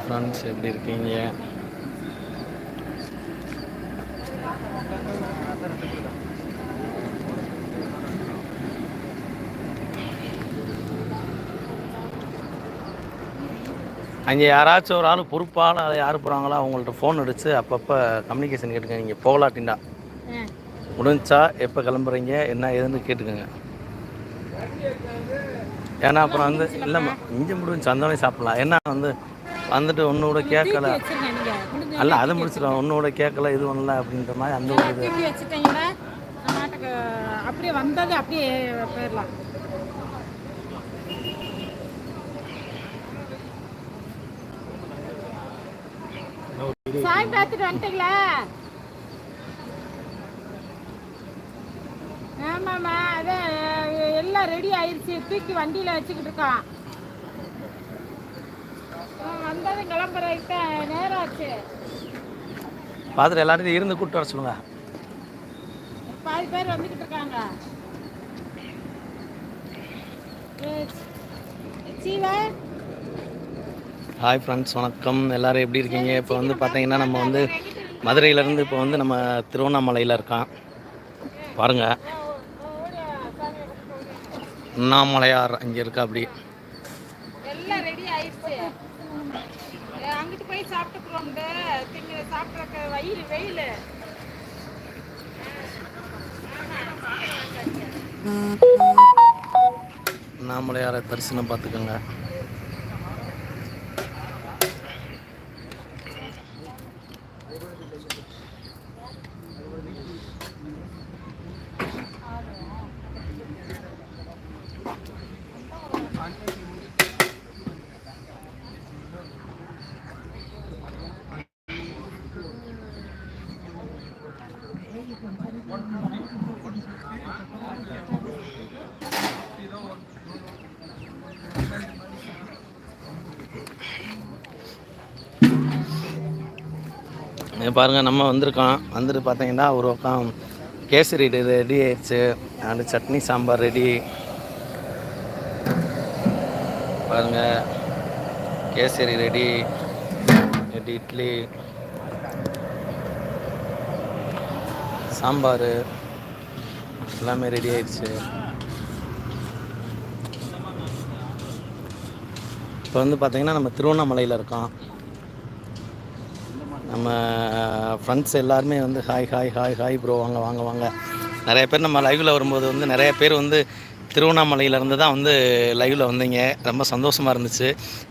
Hi friends எப்படி இருக்கீங்க? அங்கே யாராச்சும் ஒரு ஆள் பொறுப்பால் அதை யார் போகிறாங்களோ அவங்கள்ட்ட ஃபோன் அடித்து அப்பப்போ கம்யூனிகேஷன் கேட்டுக்கங்க. நீங்கள் போகலாட்டின்டா முடிஞ்சா எப்போ கிளம்புறீங்க? என்ன ஏதுன்னு கேட்டுக்கோங்க. ஏன்னா அப்புறம் வந்து இல்லைம்மா இங்கே முடிஞ்சு அந்த சாப்பிட்லாம். ஏன்னா வந்து வந்துட்டு கூட கேட்கல. அல்ல அதை முடிச்சிடும் ஒன்னோட கேட்கல இது பண்ணல அப்படின்ற மாதிரி அந்த ஒரு இது. அப்படியே வந்தது அப்படியே போயிடலாம். சாய் பார்த்துட்டு வந்துட்டீங்களா? ஆமாம்மா அதான் எல்லாம் ரெடி ஆயிடுச்சு தூக்கி வண்டியில் வச்சுக்கிட்டு இருக்கோம் வந்ததும் கிளம்புறதுக்கு நேரம் ஆச்சு பார்த்துட்டு எல்லாத்தையும் இருந்து கூப்பிட்டு வர சொல்லுங்க. பாதி பேர் வந்துக்கிட்டு இருக்காங்க. ஹாய் ஃப்ரெண்ட்ஸ் வணக்கம். எல்லாரும் எப்படி இருக்கீங்க? இப்போ வந்து பார்த்தீங்கன்னா நம்ம வந்து மதுரையிலேருந்து இப்போ வந்து நம்ம திருவண்ணாமலையில் இருக்கோம். பாருங்கள் அண்ணாமலையார் அங்கே இருக்கா அப்படி. எல்லாம் ரெடி ஆயிடுச்சு. போய் சாப்பிட்டுக்கிறோம் திங்க சாப்பிட்றக்க வயிறு வெயில். அண்ணாமலையாரை தரிசனம் பார்த்துக்கோங்க. பாருங்கள் நம்ம வந்திருக்கோம். வந்துட்டு பார்த்தீங்கன்னா ஒரு பக்கம் கேசரி ரெடி ஆயிடுச்சு. அண்டு சட்னி சாம்பார் ரெடி பாருங்கள் கேசரி ரெடி ரெடி இட்லி. சாம்பார் எல்லாமே ரெடி ஆயிடுச்சு. இப்போ வந்து பார்த்தீங்கன்னா நம்ம திருவண்ணாமலையில் இருக்கோம். நம்ம ஃப்ரெண்ட்ஸ் எல்லாருமே வந்து hi hi hi hi bro வாங்க வாங்க வாங்க. நிறைய பேர் நம்ம லைவில் வரும்போது வந்து நிறைய பேர் வந்து திருவண்ணாமலையிலேருந்து தான் வந்து லைவில் வந்தீங்க. ரொம்ப சந்தோஷமாக இருந்துச்சு.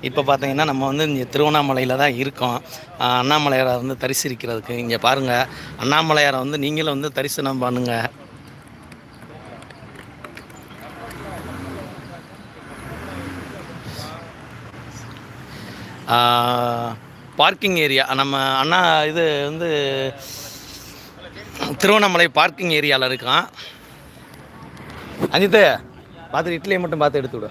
இப்போ பார்த்தீங்கன்னா நம்ம வந்து இங்கே திருவண்ணாமலையில் தான் இருக்கோம். அண்ணாமலையாரை வந்து தரிசிக்கிறதுக்கு இங்கே பாருங்கள் அண்ணாமலையாரை வந்து நீங்களும் வந்து தரிசனம் பண்ணுங்கள் பார்க்கிங் ஏரியா. நம்ம அண்ணா இது வந்து திருவண்ணாமலை பார்க்கிங் ஏரியாவில் இருக்கான். அஞ்சித்து பார்த்துட்டு இட்லியை மட்டும் பார்த்து எடுத்து விடு.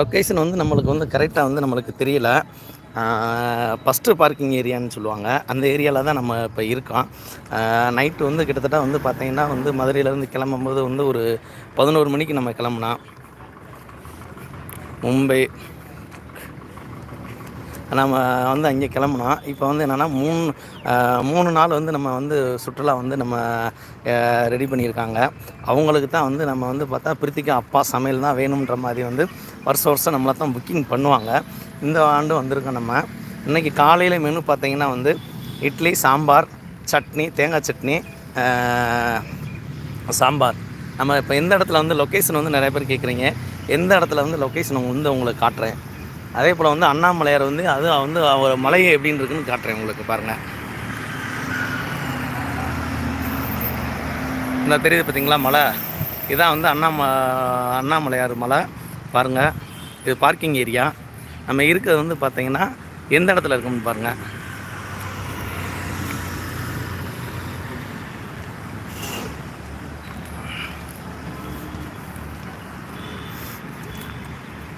லொக்கேஷன் வந்து நம்மளுக்கு வந்து கரெக்டாக வந்து நம்மளுக்கு தெரியல. ஃபஸ்ட்டு பார்க்கிங் ஏரியான்னு சொல்லுவாங்க. அந்த ஏரியாவில் தான் நம்ம இப்போ இருக்கோம். நைட்டு வந்து கிட்டத்தட்ட வந்து பார்த்திங்கன்னா வந்து மதுரையிலேருந்து கிளம்பும்போது வந்து ஒரு பதினோரு மணிக்கு நம்ம கிளம்புனா. மும்பை நம்ம வந்து அங்கே கிளம்புனோம். இப்போ வந்து என்னென்னா மூணு மூணு நாள் வந்து நம்ம வந்து சுற்றுலா வந்து நம்ம ரெடி பண்ணியிருக்காங்க. அவங்களுக்கு தான் வந்து நம்ம வந்து பார்த்தா பிரித்திகா அப்பா சமையல் தான் வேணுன்ற மாதிரி வந்து வருஷம் வருஷம் நம்மளை தான் புக்கிங் பண்ணுவாங்க. இந்த ஆண்டு வந்திருக்கோம் நம்ம. இன்றைக்கி காலையில் மெனு பார்த்தீங்கன்னா வந்து இட்லி சாம்பார் சட்னி தேங்காய் சட்னி சாம்பார். நம்ம இப்போ எந்த இடத்துல வந்து லொக்கேஷன் வந்து நிறைய பேர் கேட்குறீங்க. எந்த இடத்துல வந்து லொக்கேஷன் வந்து உங்களுக்கு காட்டுறேன். அதே போல் வந்து அண்ணாமலையார் வந்து அது வந்து அவர் மலையை எப்படின்னு இருக்குன்னு காட்டுறேன் உங்களுக்கு பாருங்கள் இந்த தெரியுது பார்த்தீங்களா மலை? இதான் வந்து அண்ணாம அண்ணாமலையார் மலை. பாருங்கள் இது பார்க்கிங் ஏரியா நம்ம இருக்கிறது வந்து பார்த்தீங்கன்னா எந்த இடத்துல இருக்குன்னு பாருங்கள்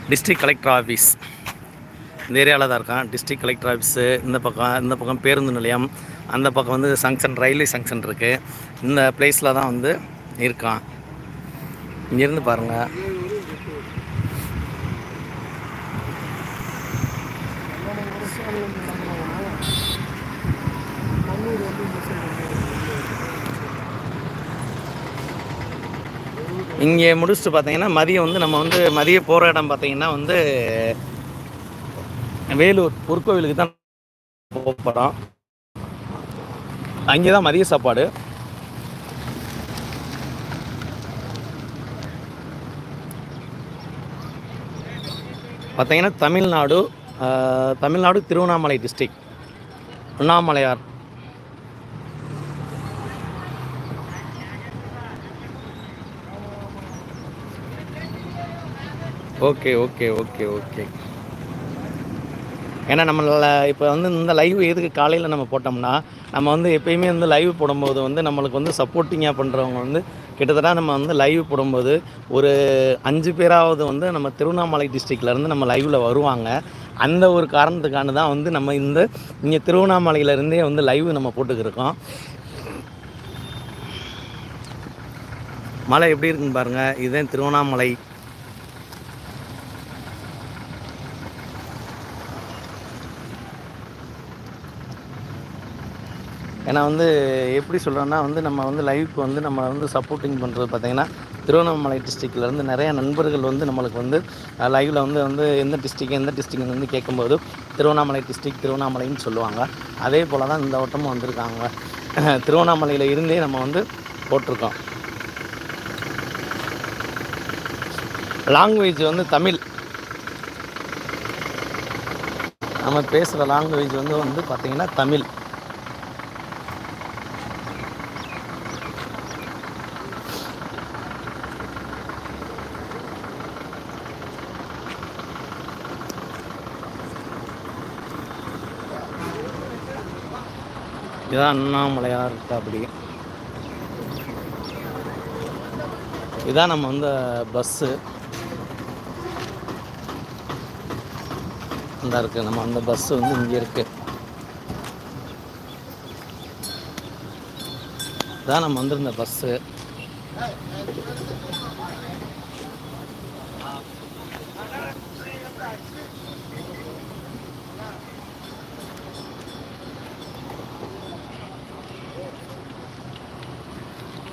டிஸ்ட்ரிக்ட் கலெக்டர் ஆஃபீஸ் இந்த ஏரியாவில் தான் இருக்கான். டிஸ்ட்ரிக்ட் கலெக்டர் ஆஃபீஸு இந்த பக்கம் இந்த பக்கம் பேருந்து நிலையம் அந்த பக்கம் வந்து சங்ஷன் ரயில்வே சங்ஷன் இருக்குது இந்த பிளேஸில் தான் வந்து இருக்கான். இங்கேருந்து பாருங்கள் இங்கே முடிச்சுட்டு பார்த்தீங்கன்னா மதியம் வந்து நம்ம வந்து மதிய போகிற இடம் பார்த்தீங்கன்னா வந்து வேலூர் பொற்கோவிலுக்கு தான் போகிறோம் அங்கே தான் மதிய சாப்பாடு. பார்த்தீங்கன்னா Tamil Nadu Tamil Nadu Tiruvannamalai district Annamalaiyar. Okay okay okay okay. ஏன்னா நம்மள இப்போ வந்து இந்த லைவ் எதுக்கு காலையில் நம்ம போட்டோம்னா நம்ம வந்து எப்பயுமே வந்து லைவ் போடும்போது வந்து நம்மளுக்கு வந்து சப்போர்ட்டிங்காக பண்ணுறவங்க வந்து கிட்டத்தட்ட நம்ம வந்து லைவ் போடும்போது ஒரு அஞ்சு பேராவது வந்து நம்ம திருவண்ணாமலை டிஸ்ட்ரிக்ட்லேருந்து நம்ம லைவில் வருவாங்க. அந்த ஒரு காரணத்துக்கான தான் வந்து நம்ம இந்த இங்கே திருவண்ணாமலையிலேருந்தே வந்து லைவ் நம்ம போட்டுக்கிருக்கோம் மலை எப்படி இருக்குன்னு பாருங்கள் இதுதான் திருவண்ணாமலை. ஏன்னா வந்து எப்படி சொல்கிறேன்னா வந்து நம்ம வந்து லைவுக்கு வந்து நம்ம வந்து சப்போர்ட்டிங் பண்ணுறது பார்த்திங்கன்னா திருவண்ணாமலை டிஸ்ட்ரிக்ட்லேருந்து நிறைய நண்பர்கள் வந்து நம்மளுக்கு வந்து லைவில் வந்து வந்து எந்த டிஸ்ட்ரிக் எந்த டிஸ்ட்ரிக்ட் வந்து கேட்கும்போது திருவண்ணாமலை டிஸ்ட்ரிக் திருவண்ணாமலைன்னு சொல்லுவாங்க. அதே போல் தான் இந்த வட்டமும் வந்திருக்காங்க. திருவண்ணாமலையில் இருந்தே நம்ம வந்து போட்டிருக்கோம். லாங்குவேஜ் வந்து தமிழ். நம்ம பேசுகிற லாங்குவேஜ் வந்து வந்து பார்த்திங்கன்னா தமிழ். இதான் அண்ணாமலையார் இருக்கா அப்படி இதான் நம்ம வந்து பஸ்ஸு. இந்த இருக்குது நம்ம அந்த பஸ்ஸு வந்து இங்கே இருக்குது இதான் நம்ம வந்திருந்த பஸ்ஸு.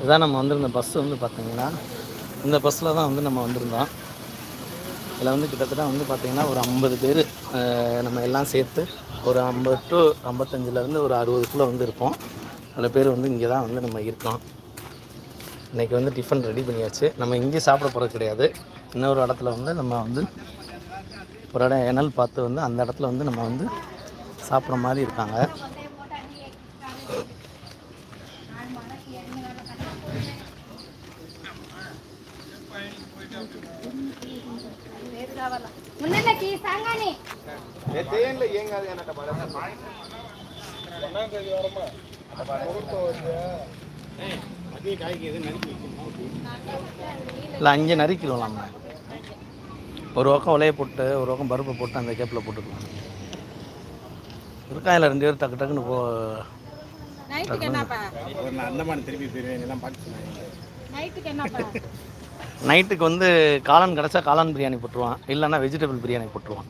இதான் நம்ம வந்திருந்த பஸ் வந்து பார்த்தீங்கன்னா இந்த பஸ்ஸில் தான் வந்து நம்ம வந்திருந்தோம். இதில் வந்து கிட்டத்தட்ட வந்து பார்த்திங்கன்னா ஒரு ஐம்பது பேர் நம்ம எல்லாம் சேர்த்து ஒரு ஐம்பது டு ஐம்பத்தஞ்சிலேருந்து ஒரு அறுபதுக்குள்ளே வந்து இருப்போம். அதில் பேர் வந்து இங்கே தான் வந்து நம்ம இருக்கோம். இன்றைக்கி வந்து டிஃபன் ரெடி பண்ணியாச்சு. நம்ம இங்கே சாப்பிட போகிறது கிடையாது. இன்னொரு இடத்துல வந்து நம்ம வந்து ஒரு இடம் எனல் பார்த்து வந்து அந்த இடத்துல வந்து நம்ம வந்து சாப்பிட்ற மாதிரி இருக்காங்க. ముందరికి సంగాని இல்லை அங்கே நறுக்கிடுவோம் நம்ம ஒரு பக்கம் உலைய போட்டு ஒரு பக்கம் பருப்பை போட்டு அந்த கேப்பில் போட்டுக்கலாம் இருக்கா இல்லை ரெண்டு பேரும் டக்கு டக்குன்னு போ நைட்டுக்கு என்னப்பா ஒரு அந்தமான் திருப்பி போயிருவேன் எல்லாம் பார்த்து நைட்டுக்கு என்னப்பா நைட்டுக்கு வந்து காளான் கிடச்சா காளான் பிரியாணி போட்டுருவான். இல்லைன்னா வெஜிடபிள் பிரியாணி போட்டுருவான்.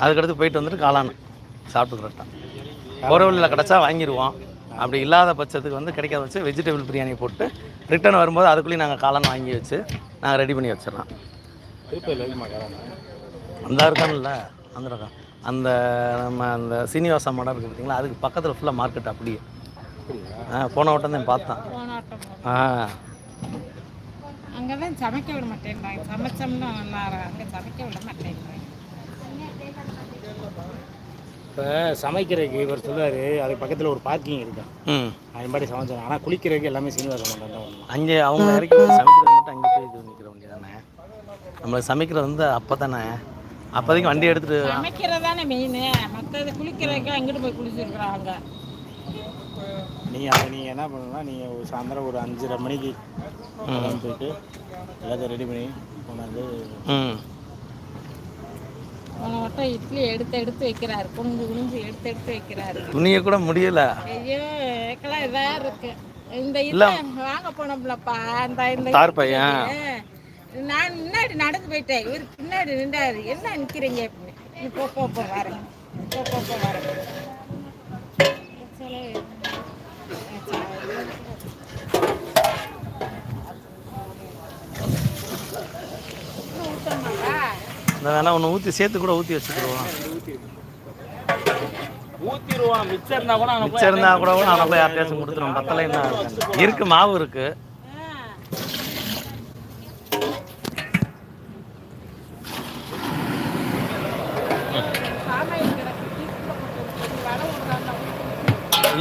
அதுக்கடுத்து போயிட்டு வந்துட்டு காளான் சாப்பிட்டுக்கிறட்டான் உறவுகளில் கிடச்சா வாங்கிடுவோம் அப்படி இல்லாத பட்சத்துக்கு வந்து கிடைக்காத வச்சு வெஜிடபிள் பிரியாணி போட்டு ரிட்டர்ன் வரும்போது அதுக்குள்ளேயும் நாங்கள் காளான் வாங்கி வச்சு நாங்கள் ரெடி பண்ணி வச்சிடலாம். அந்த இருக்கான்ல அந்த இருக்கான் அந்த நம்ம அந்த சீனிவாசா மடம் இருக்குது பார்த்தீங்களா அதுக்கு பக்கத்தில் ஃபுல்லாக மார்க்கெட் அப்படியே. ஆ போன வட்டம் தான் பார்த்தேன் ஆ. அங்கே தான் சமைக்க விட மாட்டேன்றாங்க. சமைச்சோம்னா நல்லா அங்கே சமைக்க விட மாட்டேன்றாங்க. இப்போ சமைக்கிறதுக்கு இவர் சொல்லுவார் அதுக்கு பக்கத்தில் ஒரு பார்க்கிங் இருக்கு. ம். அது மாதிரி சமைச்சாங்க. ஆனால் குளிக்கிறதுக்கு எல்லாமே சீனிவாசம் தான் வரணும் அங்கே அவங்க இறக்கி விட்டு சமைக்கிறது மட்டும் அங்கே போய் இது பண்ணிக்கிற வேண்டியதானே நம்மளுக்கு சமைக்கிறது வந்து அப்போ தானே அப்போதைக்கு வண்டி எடுத்துகிட்டு சமைக்கிறதானே மெயின் மற்றது குளிக்கிறதுக்கு அங்கிட்டு போய் குளிச்சிருக்கிறாங்க? நீங்கள் அதை நீங்கள் என்ன பண்ணணும்னா நீங்கள் ஒரு சாயந்தரம் ஒரு அஞ்சரை மணிக்கு போயிட்டு எல்லாத்தையும் ரெடி பண்ணி கொண்டாந்து ம். போன வட்டம் இட்லி எடுத்து எடுத்து வைக்கிறாரு குனிஞ்சு குனிஞ்சு எடுத்து எடுத்து வைக்கிறாரு. துணியை கூட முடியல. ஐயோ ஏக்கெல்லாம் இதா இருக்கு. இந்த இல்ல. வாங்க போனோம்லப்பா. இந்த இந்த தார் பையன். நான் முன்னாடி நடந்து போயிட்டேன். இவர் பின்னாடி நின்றாரு. என்ன நிக்கிறீங்க? அப்படின்னு நீ போ போ போ வரேன். போ, போ, போ, வரேன். இந்த வேணா ஒன்று ஊற்றி சேர்த்து கூட ஊற்றி வச்சுக்கிடுவோம். மிச்சம் இருந்தா கூட கூட அவனை போய் யார்ட்டையாச்சும் கொடுத்துருவோம். பத்தலைன்னா இருக்கு மாவு இருக்கு.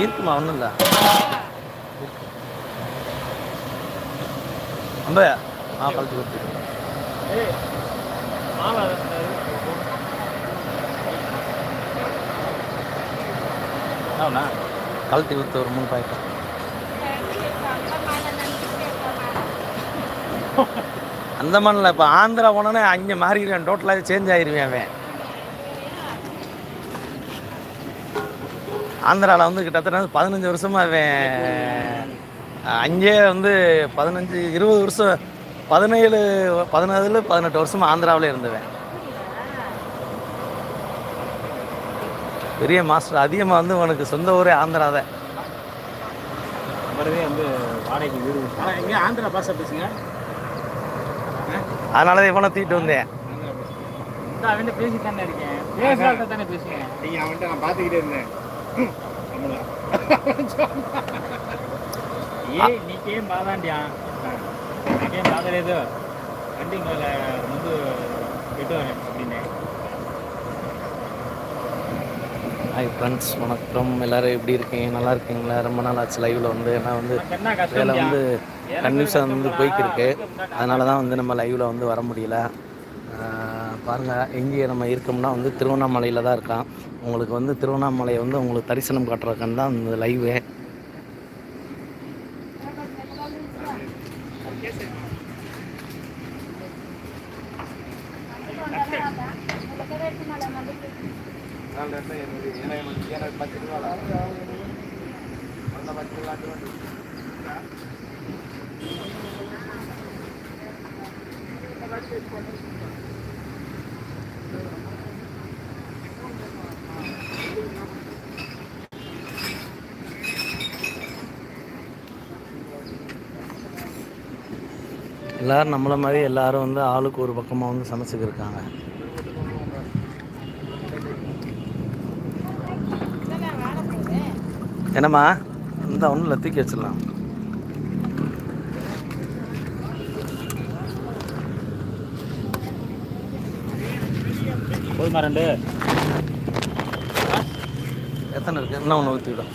இருக்குமா? ஒன்றும் இல்லை. அம்ப ஆ கழுத்து கொடுத்து ஏய், மாலை அந்த ஒரு மூணு பாய்க்கு அந்த மண்ணில் இப்போ ஆந்திரா போனோன்னே அங்கே மாறிடுவேன். டோட்டலாக சேஞ்ச் ஆகிடுவேன் அவன். ஆந்திராவில் வந்து கிட்டத்தட்ட பதினஞ்சு வருஷமாக அவன் அங்கேயே வந்து பதினஞ்சு இருபது வருஷம் பதினேழு பதினேழு பதினெட்டு வருஷம் ஆந்திராவில் இருந்துவேன். பெரிய மாஸ்டர் அதிகமாக வந்து உனக்கு சொந்த ஊரே ஆந்திரா தான். வந்து வாடகைக்கு வீடு எங்கே ஆந்திரா பாஷை பேசுங்க? அதனால தான் இவனை தீட்டு வந்தேன். அவன்கிட்ட பேசி இருக்கேன். தானே பேசுங்க. நீங்கள் அவன்கிட்ட பார்த்துக்கிட்டே இருந்தேன். ஏய் நீ பாதாண்டியா? నాకేం బాధ లేదు అంటే వాళ్ళ ముందు పెట్టాను அப்படின்னு ஹாய் ஃப்ரெண்ட்ஸ் வணக்கம் எல்லாரும் எப்படி இருக்கீங்க நல்லா இருக்கீங்களா ரொம்ப நாள் ஆச்சு லைவில் வந்து ஏன்னா வந்து నాకు என்ன வேலை కష్టం வந்து கன்வியூஷன் வந்து போய்க்கு இருக்கு அதனால தான் வந்து நம்ம லைவில் வந்து வர முடியல ஆஹ் பாருங்க எங்கே நம்ம இருக்கோம்னா வந்து திருவண்ணாமலையில் தான் இருக்கான் உங்களுக்கு வந்து திருவண்ணாமலையை வந்து உங்களுக்கு தரிசனம் காட்டுறதுக்கான தான் இந்த லைவே எல்லாரும் நம்மளை மாதிரி எல்லாரும் வந்து ஆளுக்கு ஒரு பக்கமாக வந்து சமைச்சுக்கு இருக்காங்க. என்னம்மா? இந்த ஒன்றும் தூக்கி வச்சிடலாம். போதுமா ரெண்டு? எத்தனை இருக்கு? இன்னும் ஒன்று ஊற்றிவிடும்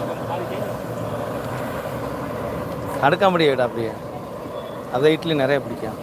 அந்த பாதிக்கு அடுக்காமடியை விட அப்படியே. அதை இட்லி நிறைய பிடிக்கும்.